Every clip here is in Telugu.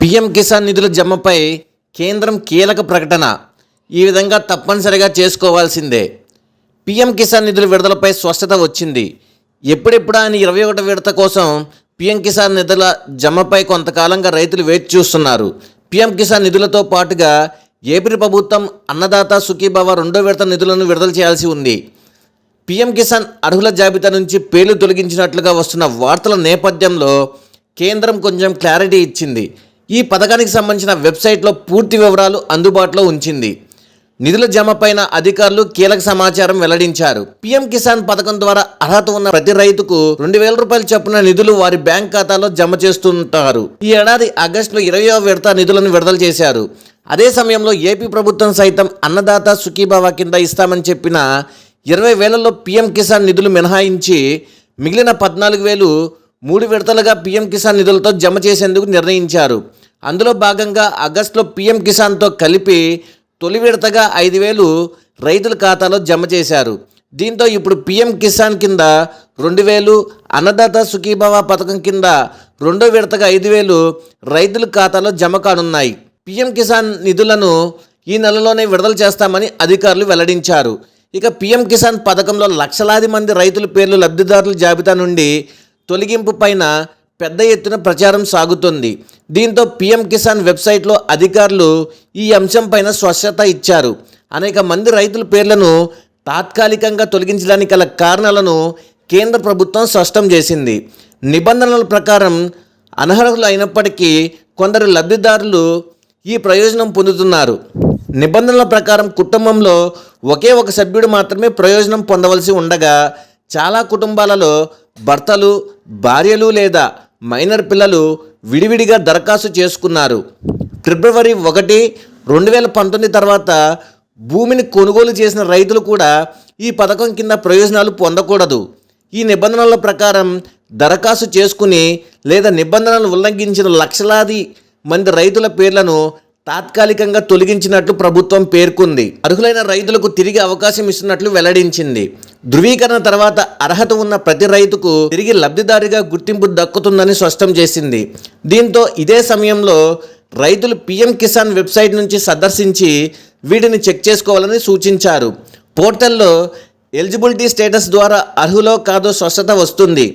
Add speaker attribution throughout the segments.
Speaker 1: పీఎం కిసాన్ నిధుల జమపై కేంద్రం కీలక ప్రకటన. ఈ విధంగా తప్పనిసరిగా చేసుకోవాల్సిందే. పీఎం కిసాన్ నిధుల విడుదలపై స్పష్టత వచ్చింది. ఎప్పుడెప్పుడా అని ఇరవై ఒకటి విడత కోసం పీఎం కిసాన్ నిధుల జమపై కొంతకాలంగా రైతులు వేచి చూస్తున్నారు. పీఎం కిసాన్ నిధులతో పాటుగా ఏపీ ప్రభుత్వం అన్నదాత సుఖీభావ రెండో విడత నిధులను విడుదల చేయాల్సి ఉంది. పీఎం కిసాన్ అర్హుల జాబితా నుంచి పేర్లు తొలగించినట్లుగా వస్తున్న వార్తల నేపథ్యంలో కేంద్రం కొంచెం క్లారిటీ ఇచ్చింది. ఈ పథకానికి సంబంధించిన వెబ్సైట్లో పూర్తి వివరాలు అందుబాటులో ఉంచింది. నిధుల జమ పైన అధికారులు కీలక సమాచారం వెల్లడించారు. పీఎం కిసాన్ పథకం ద్వారా అర్హత ఉన్న ప్రతి రైతుకు రెండు వేల రూపాయలు చొప్పున నిధులు వారి బ్యాంక్ ఖాతాలో జమ చేస్తుంటారు. ఈ ఏడాది ఆగస్టులో ఇరవయో విడత నిధులను విడుదల చేశారు. అదే సమయంలో ఏపీ ప్రభుత్వం సైతం అన్నదాత సుఖీభావ కింద ఇస్తామని చెప్పిన ఇరవై వేలలో పీఎం కిసాన్ నిధులు మినహాయించి మిగిలిన పద్నాలుగు వేలు మూడు విడతలుగా పీఎం కిసాన్ నిధులతో జమ చేసేందుకు నిర్ణయించారు. అందులో భాగంగా ఆగస్టులో పీఎం కిసాన్తో కలిపి తొలి విడతగా ఐదు వేలు రైతుల ఖాతాలో జమ చేశారు. దీంతో ఇప్పుడు పీఎం కిసాన్ కింద రెండు వేలు అన్నదాత సుఖీభావ పథకం కింద రెండో విడతగా ఐదు వేలు రైతుల ఖాతాలో జమ కానున్నాయి. పీఎం కిసాన్ నిధులను ఈ నెలలోనే విడుదల చేస్తామని అధికారులు వెల్లడించారు. ఇక పీఎం కిసాన్ పథకంలో లక్షలాది మంది రైతుల పేర్లు లబ్ధిదారుల జాబితా నుండి తొలగింపు పైన పెద్ద ఎత్తున ప్రచారం సాగుతుంది. దీంతో పీఎం కిసాన్ వెబ్సైట్లో అధికారులు ఈ అంశం పైన స్పష్టత ఇచ్చారు. అనేక మంది రైతుల పేర్లను తాత్కాలికంగా తొలగించడానికి గల కారణాలను కేంద్ర ప్రభుత్వం స్పష్టం చేసింది. నిబంధనల ప్రకారం అనర్హులు అయినప్పటికీ కొందరు లబ్ధిదారులు ఈ ప్రయోజనం పొందుతున్నారు. నిబంధనల ప్రకారం కుటుంబంలో ఒకే ఒక సభ్యుడు మాత్రమే ప్రయోజనం పొందవలసి ఉండగా చాలా కుటుంబాలలో భర్తలు భార్యలు లేదా మైనర్ పిల్లలు విడివిడిగా దరఖాస్తు చేసుకున్నారు. ఫిబ్రవరి ఒకటి రెండు వేల పంతొమ్మిది తర్వాత భూమిని కొనుగోలు చేసిన రైతులు కూడా ఈ పథకం కింద ప్రయోజనాలు పొందకూడదు. ఈ నిబంధనల ప్రకారం దరఖాస్తు చేసుకుని లేదా నిబంధనలు ఉల్లంఘించిన లక్షలాది మంది రైతుల పేర్లను తాత్కాలికంగా తొలగించినట్లు ప్రభుత్వం పేర్కొంది. అర్హులైన రైతులకు తిరిగి అవకాశం ఇస్తున్నట్లు వెల్లడించింది. ధృవీకరణ తర్వాత అర్హత ఉన్న ప్రతి రైతుకు తిరిగి లబ్ధిదారుగా గుర్తింపు దక్కుతుందని స్పష్టం చేసింది. దీంతో ఇదే సమయంలో రైతులు పీఎం కిసాన్ వెబ్సైట్ నుంచి సందర్శించి వీటిని చెక్ చేసుకోవాలని సూచించారు. పోర్టల్లో ఎలిజిబిలిటీ స్టేటస్ ద్వారా అర్హులో కాదో స్పష్టత వస్తుంది.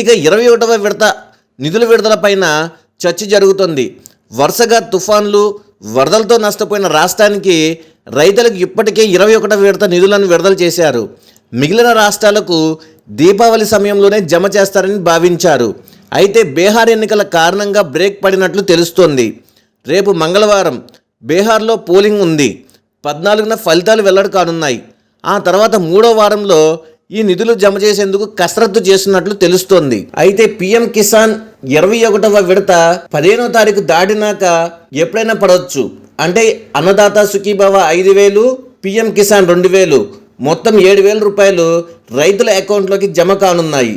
Speaker 1: ఇక ఇరవై ఒకటవ విడత నిధుల విడుదలపైన చర్చ జరుగుతుంది. వరుసగా తుఫాన్లు వరదలతో నష్టపోయిన రాష్ట్రానికి రైతులకు ఇప్పటికే ఇరవై ఒకటవ విడత నిధులను విడుదల చేశారు. మిగిలిన రాష్ట్రాలకు దీపావళి సమయంలోనే జమ చేస్తారని భావించారు. అయితే బీహార్ ఎన్నికల కారణంగా బ్రేక్ పడినట్లు తెలుస్తోంది. రేపు మంగళవారం బీహార్లో పోలింగ్ ఉంది. పద్నాలుగున ఫలితాలు వెల్లడి కానున్నాయి. ఆ తర్వాత మూడో వారంలో ఈ నిధులు జమ చేసేందుకు కసరత్తు చేస్తున్నట్లు తెలుస్తోంది. అయితే పీఎం కిసాన్ ఇరవై ఒకటవ విడత పదిహేనో తారీఖు దాటినాక ఎప్పుడైనా పడవచ్చు. అంటే అన్నదాత సుఖీభావ ఐదు వేలు పీఎం కిసాన్ రెండు వేలు మొత్తం ఏడు వేల రూపాయలు రైతుల అకౌంట్లోకి జమ కానున్నాయి.